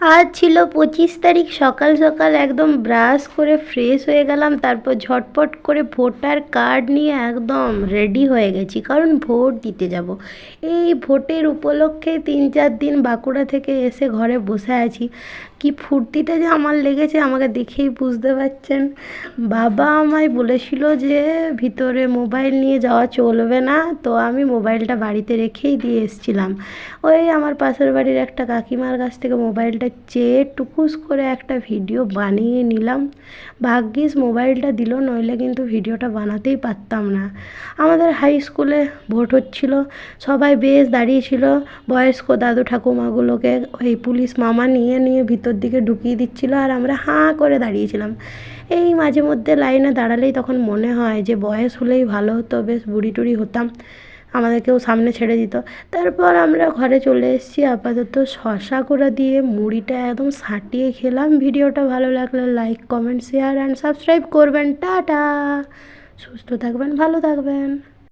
আজ ছিল পঁচিশ তারিখ সকাল সকাল একদম ব্রাশ করে ফ্রেশ হয়ে গেলাম, তারপর ঝটপট করে ভোটার কার্ড নিয়ে একদম রেডি হয়ে গেছি, কারণ ভোট দিতে যাব। এই ভোটের উপলক্ষে তিন চার দিন বাঁকুড়া থেকে এসে ঘরে বসে আছি। কি ফুর্তিটা যে আমার লেগেছে, আমাকে দেখেই বুঝতে পারছেন। বাবা আমায় বলেছিল যে, ভিতরে মোবাইল নিয়ে যাওয়া চলবে না। তো আমি মোবাইলটা বাড়িতে রেখেই দিয়ে এসেছিলাম। ওই আমার পাশের বাড়ির একটা কাকিমার কাছ থেকে মোবাইলটা চেয়ে টুকুস করে একটা ভিডিও বানিয়ে নিলাম। ভাগ্যিস মোবাইলটা দিল, নইলে কিন্তু ভিডিওটা বানাতেই পারতাম না। আমাদের হাই স্কুলে ভোট হচ্ছিল, সবাই বেশ দাঁড়িয়েছিল বয়স্ক দাদু ঠাকুমাগুলোকে ওই পুলিশ মামা নিয়ে নিয়ে ভিতর দিকে ঢুকিয়ে দিচ্ছিল আর আমরা হাঁ করে দাঁড়িয়েছিলাম। এই মাঝে মধ্যে লাইনে দাঁড়ালেই তখন মনে হয় যে বয়স হলেই ভালো হতো, বেশ বুড়ি টুড়ি হতাম। আমাদেরকেও সামনে ছেড়ে দিত। তারপর আমরা ঘরে চলে এসেছি আপাতত শশা করে দিয়ে মুড়িটা একদম সাটিয়ে খেলাম। ভিডিওটা ভালো লাগলে like comment share and subscribe করবেন। টাটা! সুস্থ থাকবেন, ভালো থাকবেন।